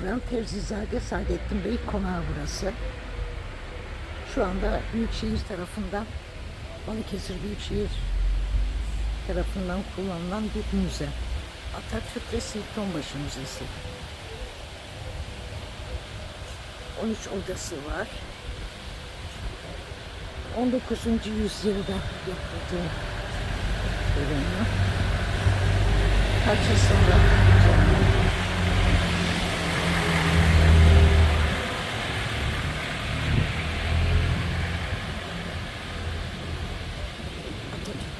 Havran Terzizade Saadettin Bey konağı burası. Şu anda Büyükşehir tarafından, Balıkesir Büyükşehir tarafından kullanılan bir müze. Atatürk ve Seyit Onbaşı Müzesi. 13 odası var. 19. yüzyılda yapıldığı söyleniyor. Kaç yıl sonra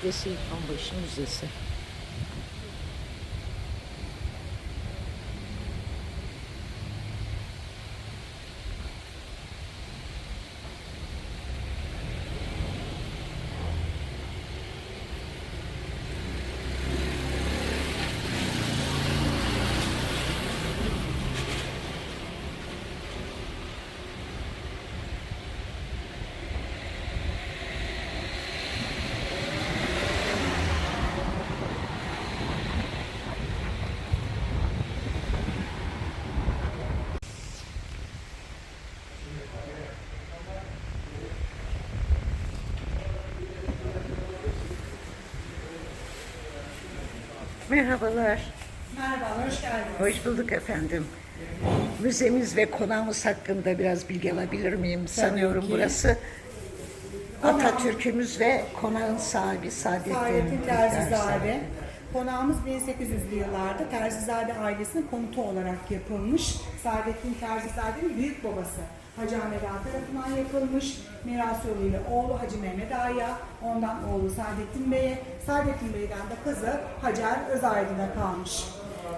Atatürk ve Seyit Onbaşı Merhabalar. Merhaba, hoş geldiniz. Hoş bulduk efendim. Müzemiz ve konağımız hakkında biraz bilgi alabilir miyim? Sanıyorum ki. burası Atatürk'ümüz ve konağın sahibi Saadettin, Saadettin Terzizade. Konağımız 1800'lü yıllarda Terzizade ailesinin konutu olarak yapılmış. Saadettin Terzizade'nin büyük babası Hacı Ahmet Ağa tarafından yapılmış. Miras yoluyla oğlu Hacı Mehmet Ağa'ya, ondan oğlu Saadettin Bey'e, Saadettin Bey'den de kızı Hacer Özaydın'a kalmış.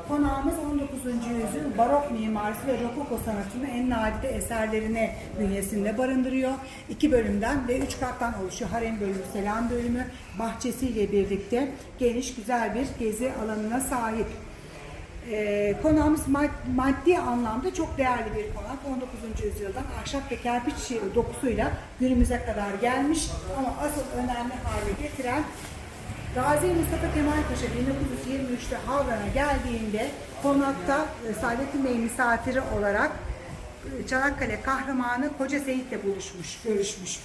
Konağımız 19. yüzyıl barok mimarisi ve rokoko sanatının en nadide eserlerini bünyesinde barındırıyor. İki bölümden ve üç kattan oluşuyor. Harem bölümü, selam bölümü, bahçesiyle birlikte geniş güzel bir gezi alanına sahip. Ee, konağımız mad- maddi anlamda çok değerli bir konak. 19. yüzyıldan ahşap ve kerpiç dokusuyla günümüze kadar gelmiş ama asıl önemli hale getiren Gazi Mustafa Kemal Paşa 1923'te Havran'a geldiğinde konakta e, Saadettin Bey misafiri olarak e, Çanakkale kahramanı Koca Seyit'le buluşmuş, görüşmüş.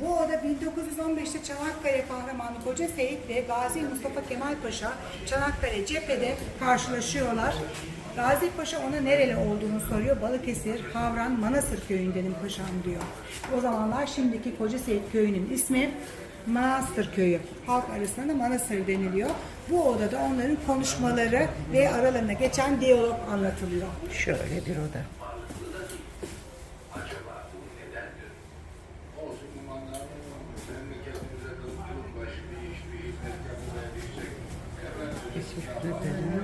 Bu oda 1915'te Çanakkale kahramanı Koca Seyit ve Gazi Mustafa Kemal Paşa Çanakkale cephede karşılaşıyorlar. Gazi Paşa ona nereli olduğunu soruyor. Balıkesir, Havran, Manasır köyündenim paşam diyor. O zamanlar şimdiki Koca Seyit köyünün ismi Manastır köyü. Halk arasında da Manastır deniliyor. Bu odada onların konuşmaları ve aralarında geçen diyalog anlatılıyor. Şöyle bir oda. Olsun imanlarım, memleketimize kılıp başka hiçbir hizmet yapılabilecek. Teşekkür ederim.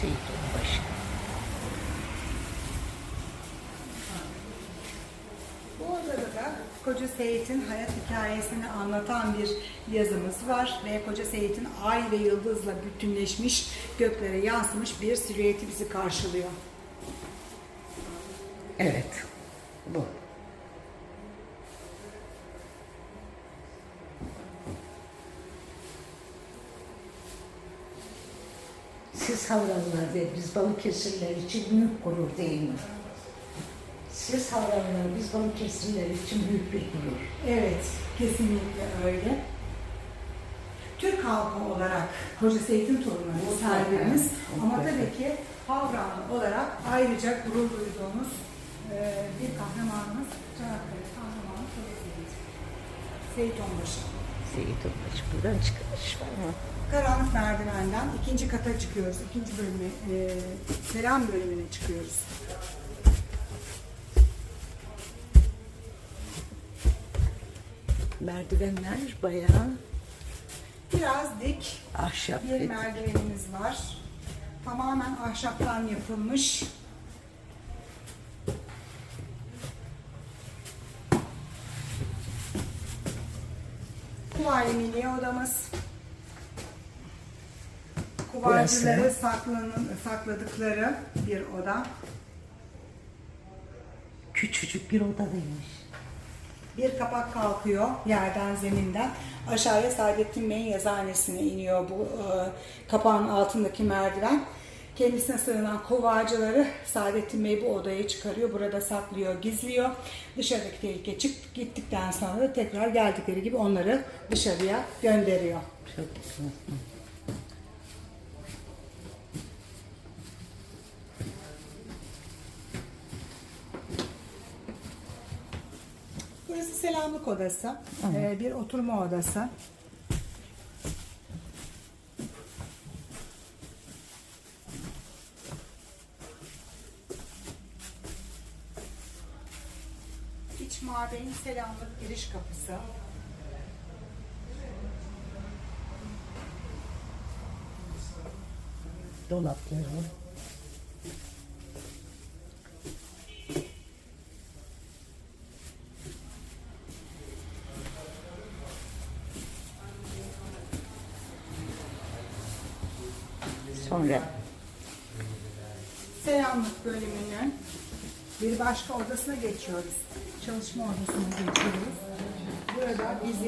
Seyit Onbaşı. Bu odada da Koca Seyit'in hayat hikayesini anlatan bir yazımız var ve Koca Seyit'in ay ve yıldızla bütünleşmiş, göklere yansımış bir silüeti bizi karşılıyor. Evet. Bu. Siz Havranlar ve biz Balıkesirler için büyük gurur değil mi? Siz Havranlar, biz Balıkesirler için büyük bir gurur. Evet, kesinlikle öyle. Türk halkı olarak Koca Seyit'in torunları serverimiz Evet, ama tabii ki Havranlı olarak ayrıca gurur duyduğumuz e, bir kahramanımız Çanakkale kahramanı Koca Seyit. Seyit Onbaşı. Seyit Onbaşı. Buradan çıkış var mı? Karanlık merdivenden ikinci kata çıkıyoruz. İkinci bölüme, e, selam bölümüne çıkıyoruz. Merdivenler bayağı Biraz dik ahşap. bir ve- merdivenimiz var. Tamamen ahşaptan yapılmış. Kuvayi Milli Odamız. Burası. saklanın, sakladıkları bir oda. Küçücük bir odadaymış. Bir kapak kalkıyor yerden zeminden. Aşağıya Saadettin Bey'in yazıhanesine iniyor bu e, kapağın altındaki merdiven. Kendisine sığınan kovacıları Saadettin Bey bu odaya çıkarıyor. Burada saklıyor, gizliyor. Dışarıdaki tehlike çık gittikten sonra da tekrar geldikleri gibi onları dışarıya gönderiyor. Çok güzel. Burası selamlık odası. Ee, bir oturma odası. İç mabeyin selamlık giriş kapısı. Dolapları. Sonra Selamlık bölümünün bir başka odasına geçiyoruz. Çalışma odasına geçiyoruz. Burada bizi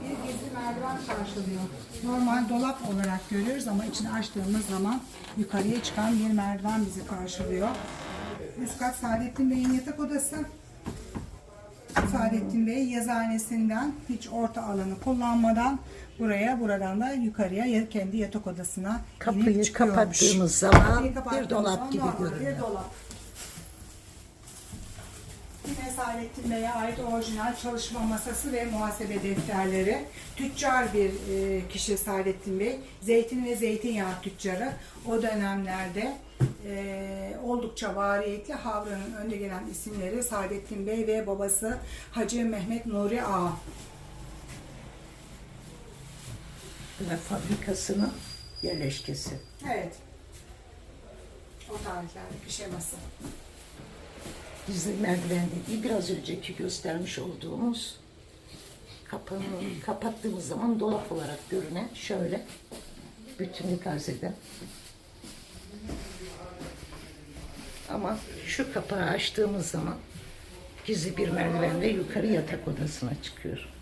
bir gizli merdiven karşılıyor. Normal dolap olarak görüyoruz ama içini açtığımız zaman yukarıya çıkan bir merdiven bizi karşılıyor. Üst kat Saadettin Bey'in yatak odası. Saadettin Bey yazıhanesinden hiç orta alanı kullanmadan buraya buradan da yukarıya ya- kendi yatak odasına kapıyı kapattığımız zaman bir dolap gibi görünüyor. Bir dolap. Yine Saadettin Bey'e ait orijinal çalışma masası ve muhasebe defterleri. Tüccar bir e, kişi Saadettin Bey. Zeytin ve zeytinyağı tüccarı. O dönemlerde e, oldukça variyetli Havra'nın önde gelen isimleri Saadettin Bey ve babası Hacı Mehmet Nuri Ağa. ve fabrikasının yerleşkesi. Evet. O tarihlerdeki şeması. Gizli merdiven dediği biraz önceki göstermiş olduğumuz kapını kapattığımız zaman dolap olarak görünen şöyle bütünlük arz eden. Ama şu kapağı açtığımız zaman gizli bir merdivenle yukarı yatak odasına çıkıyor.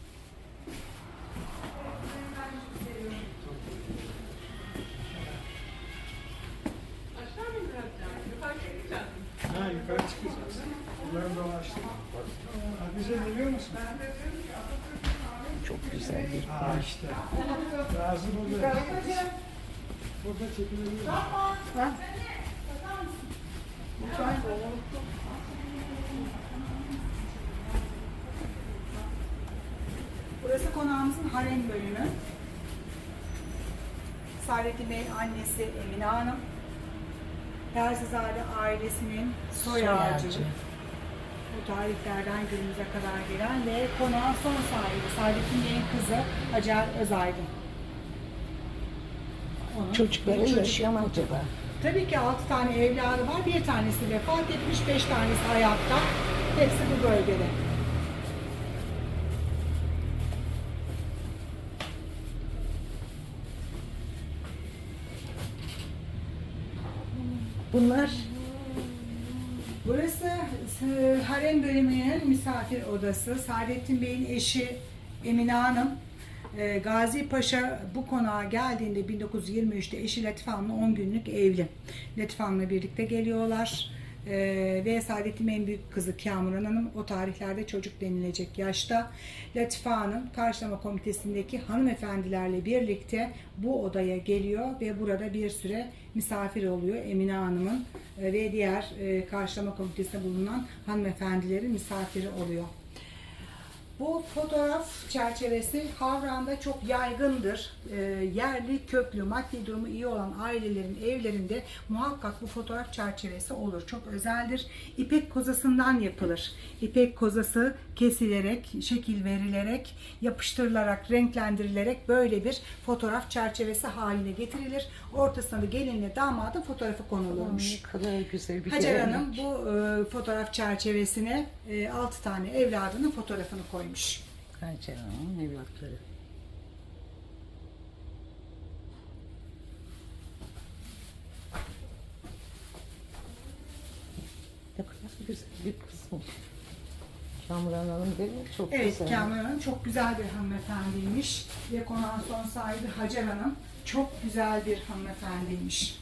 İşte. Razı oluyor. Burada çekilebilir. Burası konağımızın harem bölümü. Saadettin Bey'in annesi Emine Hanım. Terzizade ailesinin soy Soy ağacı. Bu tarihlerden günümüze kadar gelen ve konağın son sahibi Saadettin Bey'in kızı Hacer Özaydın. Onun çocukları çocuk- yaşıyor mu acaba? Tabii ki 6 tane evladı var. Bir tanesi vefat etmiş, 5 tanesi hayatta. Hepsi bu bölgede. Bunlar Burası e, harem bölümünün misafir odası. Saadettin Bey'in eşi Emine Hanım. e, Gazi Paşa bu konağa geldiğinde 1923'te eşi Latife Hanım'la 10 günlük evli. Latife Hanım'la birlikte geliyorlar. E, ve Saadettin Bey'in büyük kızı Kamuran Hanım o tarihlerde çocuk denilecek yaşta. Latife Hanım karşılama komitesindeki hanımefendilerle birlikte bu odaya geliyor ve burada bir süre misafir oluyor Emine Hanım'ın e, ve diğer e, karşılama komitesinde bulunan hanımefendilerin misafiri oluyor. Bu fotoğraf çerçevesi Havran'da çok yaygındır. Ee, yerli, köklü, maddi durumu iyi olan ailelerin evlerinde muhakkak bu fotoğraf çerçevesi olur. Çok özeldir. İpek kozasından yapılır. İpek kozası kesilerek, şekil verilerek, yapıştırılarak, renklendirilerek böyle bir fotoğraf çerçevesi haline getirilir. Ortasına da gelinle damadın fotoğrafı konulurmuş. ne kadar güzel bir Hacer. Hanım bu e, fotoğraf çerçevesine e, 6 tane evladının fotoğrafını koymuş. Hacer Hanım'ın evlatları. Ne kadar güzel bir kızmış. Kamran Hanım değil mi? Çok Evet, güzel. Kamran Hanım çok güzel bir hanımefendiymiş. Ve konağın son sahibi Hacer Hanım çok güzel bir hanımefendiymiş.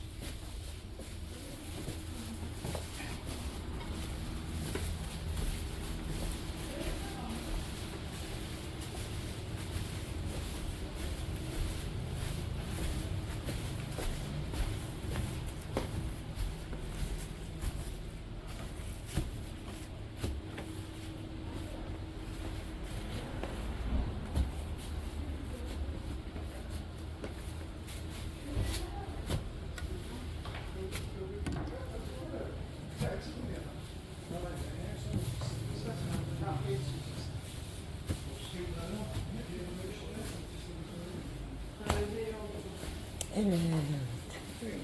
Evet.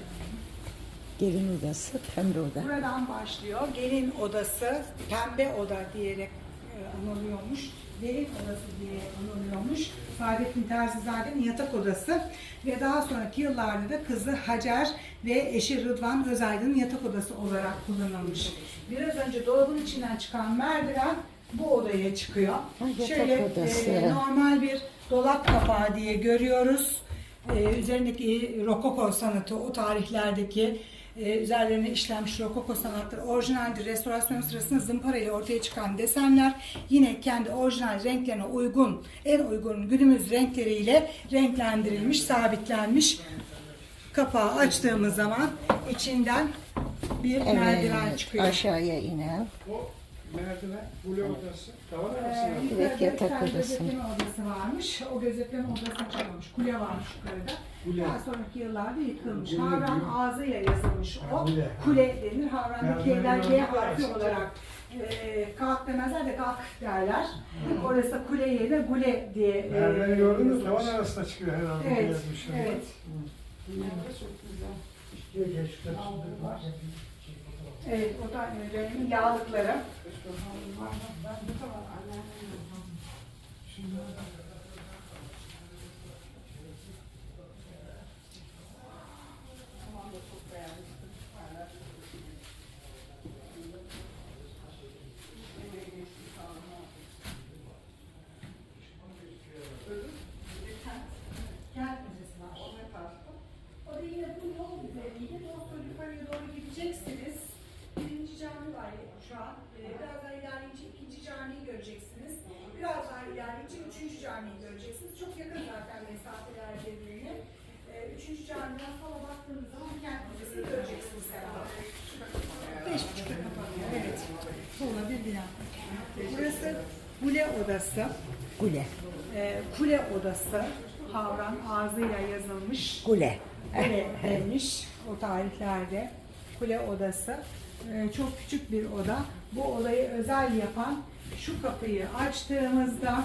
Gelin odası, pembe oda. Buradan başlıyor. Gelin odası, pembe oda diyerek e, anılıyormuş. Gelin odası diye anılıyormuş. Saadettin Terzizade'nin yatak odası ve daha sonraki yıllarda da kızı Hacer ve eşi Rıdvan Özaydın'ın yatak odası olarak kullanılmış. Biraz önce dolabın içinden çıkan merdiven bu odaya çıkıyor. yatak Şöyle odası. e, normal bir dolap kapağı diye görüyoruz. Ee, üzerindeki rokoko sanatı, o tarihlerdeki e, üzerlerine işlenmiş rokoko sanatları orijinaldir. Restorasyon sırasında zımpara ile ortaya çıkan desenler yine kendi orijinal renklerine uygun, en uygun günümüz renkleriyle renklendirilmiş, sabitlenmiş. Kapağı açtığımız zaman içinden bir merdiven çıkıyor. aşağıya inen. Merdiven, kule odası, tavan Ee, arası. Evet, yatak bir tane odası. Gözetleme odası varmış. O gözetleme odasına çıkmamış. Kule varmış yukarıda. Kule. Daha sonraki yıllarda yıkılmış. Kule Havran diyor. ağzıyla yazılmış o. Ha, kule. Kule denir. Havran'daki Merdiven G harfi olarak e, kalk demezler de kalk derler. Orası kule yerine gule diye e, Merdiveni gördün mü? yazılmış. Tavan arasında çıkıyor herhalde. Evet, evet. Evet, o da benim yağlıkları. Kent Müzesi var. O da yine bu yol üzerinde doğru yukarıya doğru gideceksiniz. Birinci cami var şu an. Ee, Biraz daha ilerleyince ikinci camiyi göreceksiniz. Biraz daha ilerleyince üçüncü camiyi göreceksiniz. Çok yakın zaten mesafeler birbirine. Ee, Üçüncü camiden sola baktığınız zaman kent müzesini göreceksiniz herhalde. Beş buçukta kapanıyor. Evet. Sola bir bina. Gule Odası. Gule. Ee, kule odası Havran ağzıyla yazılmış. Gule. Kule denmiş o tarihlerde. Kule odası. Ee, çok küçük bir oda. Bu odayı özel yapan şu kapıyı açtığımızda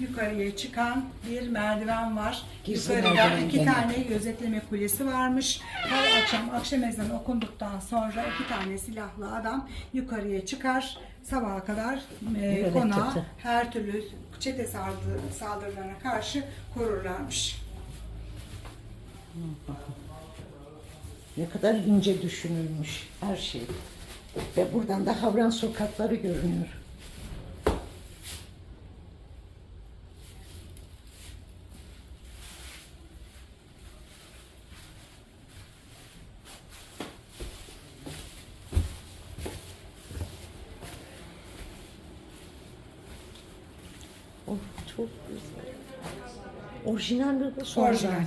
yukarıya çıkan bir merdiven var. Yukarıda iki tane gözetleme kulesi varmış. Her akşam akşam ezanı okunduktan sonra iki tane silahlı adam yukarıya çıkar. Sabaha kadar e, konağı çatı. her türlü çete saldı- saldırılarına karşı korurlarmış. Ne kadar ince düşünülmüş her şey. Ve buradan da Havran sokakları görünüyor. Oh çok güzel. Orijinal mi sonradan? Orijinal.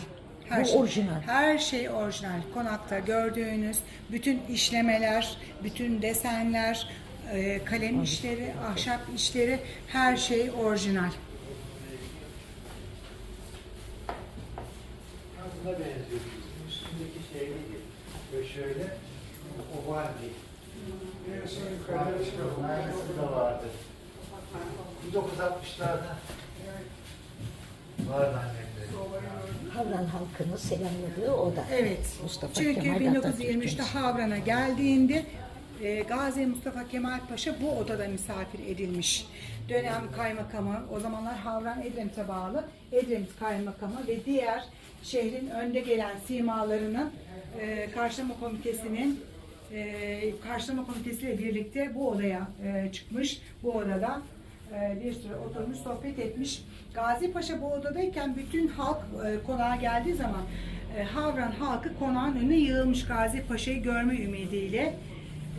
Her bu şey, orijinal. Her şey orijinal. Konakta gördüğünüz bütün işlemeler, bütün desenler, e, kalem işleri, ahşap işleri her şey orijinal. Buna benziyor. Üstündeki şey. Böyle şöyle oval değil. En son yukarıda çıkıyor. Aynısı da vardı. 1960'larda vardı annemde. Havran halkını selamladığı oda. Evet. Mustafa Çünkü Kemal 1923'te Atatürk'ün. Havran'a geldiğinde e, Gazi Mustafa Kemal Paşa bu odada misafir edilmiş. Dönem kaymakamı, o zamanlar Havran Edremit'e bağlı Edremit kaymakamı ve diğer şehrin önde gelen simalarının e, karşılama komitesinin e, karşılama komitesiyle birlikte bu odaya e, çıkmış. Bu odada e, bir süre oturmuş, sohbet etmiş. Gazi Paşa bu odadayken bütün halk e, konağa geldiği zaman e, Havran halkı konağın önüne yığılmış Gazi Paşa'yı görme ümidiyle.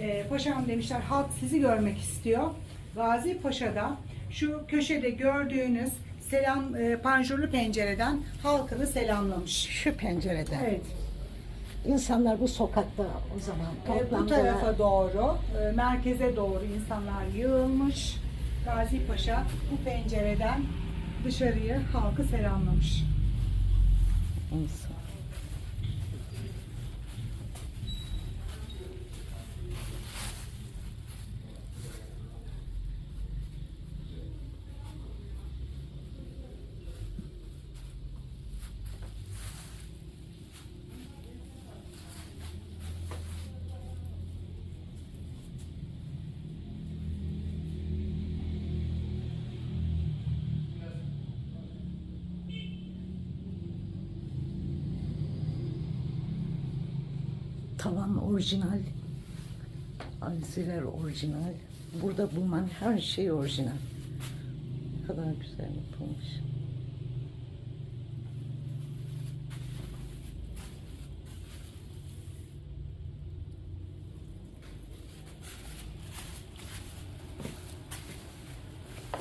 E, paşam demişler halk sizi görmek istiyor. Gazi Paşa'da şu köşede gördüğünüz selam e, panjurlu pencereden halkını selamlamış. Şu pencereden. Evet. İnsanlar bu sokakta o zaman E, bu toplandılar. tarafa doğru, e, merkeze doğru insanlar yığılmış. Gazi Paşa bu pencereden dışarıyı halkı selamlamış. İnsan. Tavan orijinal. Alizeler orijinal. Burada bulunan her şey orijinal. Ne kadar güzel yapılmış.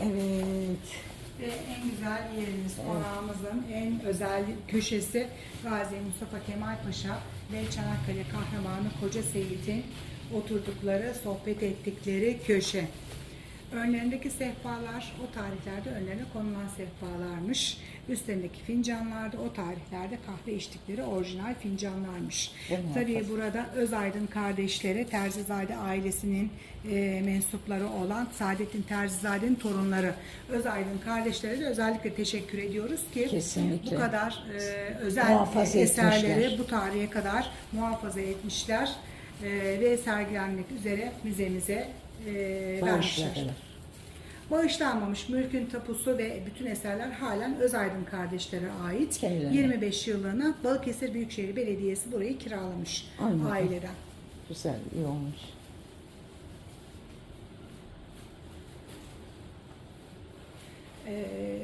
Evet. Ve en güzel yerimiz, konağımızın en özel köşesi Gazi Mustafa Kemal Paşa ve Çanakkale kahramanı Koca Seyit'in oturdukları, sohbet ettikleri köşe. Önlerindeki sehpalar o tarihlerde önlerine konulan sehpalarmış. Üstlerindeki fincanlar da o tarihlerde kahve içtikleri orijinal fincanlarmış. Tabii burada Özaydın kardeşleri Terzizade ailesinin e, mensupları olan Saadettin Terzizade'nin torunları Özaydın kardeşlere de özellikle teşekkür ediyoruz ki Kesinlikle. bu kadar e, özel Muhafaza eserleri etmişler. bu tarihe kadar muhafaza etmişler e, ve sergilenmek üzere müzemize e, vermişler. Bağışlanmamış mülkün tapusu ve bütün eserler halen Özaydın kardeşlere ait. Kendilerine. 25 yıllığına Balıkesir Büyükşehir Belediyesi burayı kiralamış Anladım. aileden. Güzel, iyi olmuş. Ee,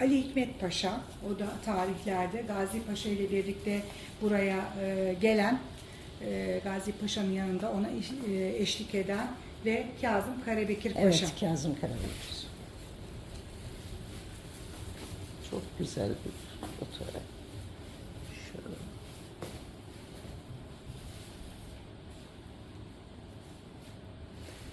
Ali Hikmet Paşa, o da tarihlerde Gazi Paşa ile birlikte buraya e, gelen, e, Gazi Paşa'nın yanında ona eş- e, eşlik eden ve Kazım Karabekir Paşa. Evet, Kazım Karabekir. Çok güzel bir fotoğraf. Şöyle.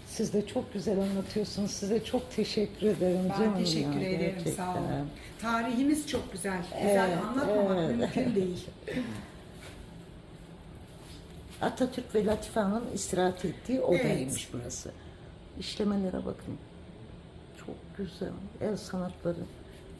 Siz de çok güzel anlatıyorsunuz. Size çok teşekkür ederim Ben canım teşekkür ya, ederim, gerçekten. sağ olun. Tarihimiz çok güzel, güzel Evet, anlatmamak evet. mümkün değil. Atatürk ve Latife Hanım istirahat ettiği odaymış burası. İşlemelere bakın. Çok güzel. El sanatları.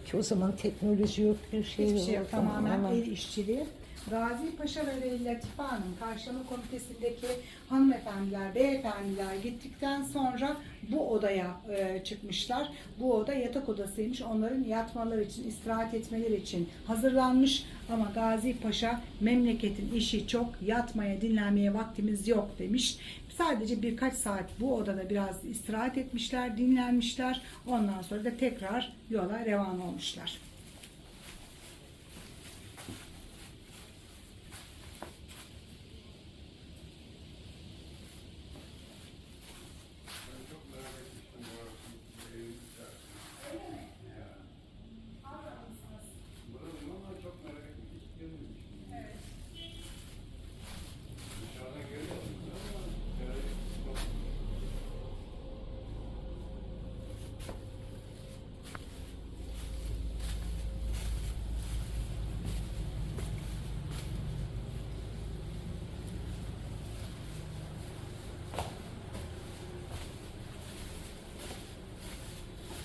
Ki o zaman teknoloji yok, bir şey Hiçbir şey yok, tamamen Ama- el işçiliği. Gazi Paşa ve Latife Hanım karşılama komitesindeki hanımefendiler, beyefendiler gittikten sonra bu odaya e, çıkmışlar. Bu oda yatak odasıymış. Onların yatmaları için, istirahat etmeleri için hazırlanmış. Ama Gazi Paşa memleketin işi çok, yatmaya, dinlenmeye vaktimiz yok demiş. Sadece birkaç saat bu odada biraz istirahat etmişler, dinlenmişler. Ondan sonra da tekrar yola revan olmuşlar.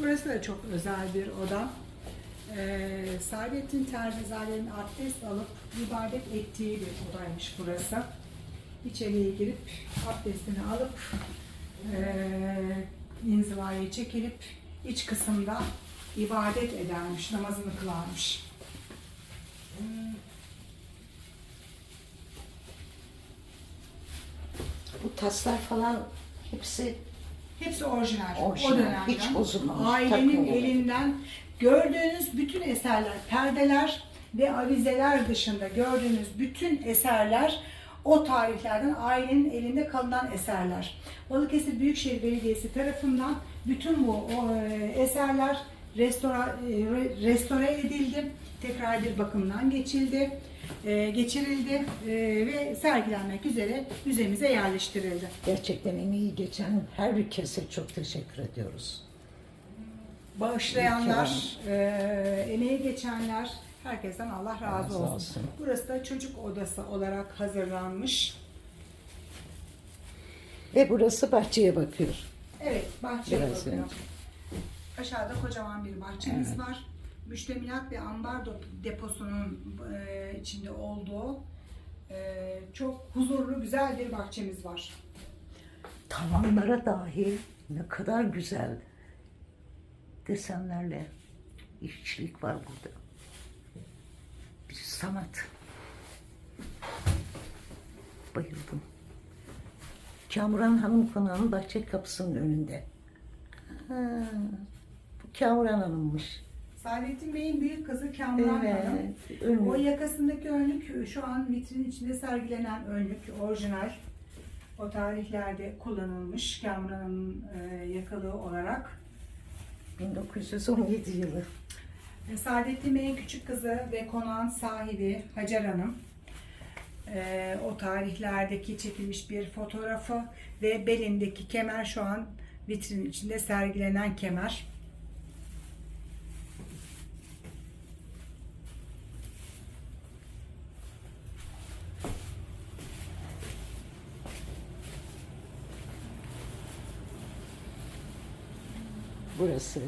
Burası da çok özel bir oda. Ee, Saadettin Terzizade'nin abdest alıp ibadet ettiği bir odaymış burası. İçeriye girip abdestini alıp ee, inzivaya çekilip iç kısımda ibadet edermiş, namazını kılarmış. Bu taslar falan hepsi Hepsi orijinal. Orijinal, O dönemden. hiç bozulmamış, Ailenin elinden gördüğünüz bütün eserler, perdeler ve avizeler dışında gördüğünüz bütün eserler o tarihlerden ailenin elinde kalınan eserler. Balıkesir Büyükşehir Belediyesi tarafından bütün bu o, e, eserler restora, e, re- restore edildi. Tekrar bir bakımdan geçildi, e, geçirildi e, ve sergilenmek üzere müzemize yerleştirildi. gerçekten emeği geçen herkese çok teşekkür ediyoruz. bağışlayanlar, e, emeği geçenler, herkesten Allah razı Razı olsun. olsun. Burası da çocuk odası olarak hazırlanmış. Ve burası bahçeye bakıyor. Evet, bahçeye Biraz bakıyor. önce. Aşağıda kocaman bir bahçemiz var. Müştemilat ve ambar do- deposunun e, içinde olduğu e, çok huzurlu, güzel bir bahçemiz var. Tavanlara dahi ne kadar güzel desenlerle işçilik var burada. Bir sanat. Bayıldım. Kamuran Hanım konağının bahçe kapısının önünde. Ha, bu Kamuran Hanım'mış. Saadettin Bey'in büyük kızı Kamran Hanım. Evet. önlü. O yakasındaki önlük şu an vitrin içinde sergilenen önlük, orijinal. O tarihlerde kullanılmış Kamran'ın e, yakalığı olarak. 1917 yılı. E, Saadettin Bey'in küçük kızı ve konağın sahibi Hacer Hanım. E, o tarihlerdeki çekilmiş bir fotoğrafı ve belindeki kemer şu an vitrin içinde sergilenen kemer. Burası.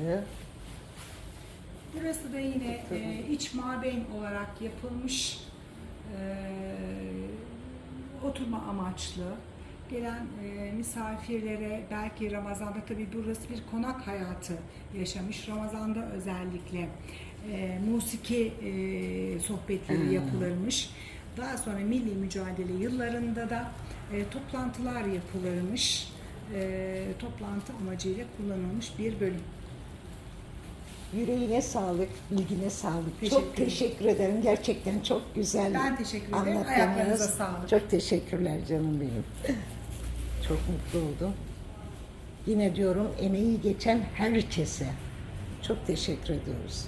Burası da yine e, iç mabeyn olarak yapılmış e, oturma amaçlı. Gelen e, misafirlere belki Ramazan'da tabii burası bir konak hayatı yaşamış. Ramazan'da özellikle e, musiki e, sohbetleri yapılırmış. Daha sonra milli mücadele yıllarında da e, toplantılar yapılırmış. E, toplantı amacıyla kullanılmış bir bölüm. Yüreğine sağlık, bilgine sağlık. Teşekkür çok teşekkür ederim. Gerçekten çok güzel Ben teşekkür ederim. anlattınız. Ayaklarınıza sağlık. Çok teşekkürler canım benim. çok mutlu oldum. Yine diyorum emeği geçen herkese çok teşekkür ediyoruz.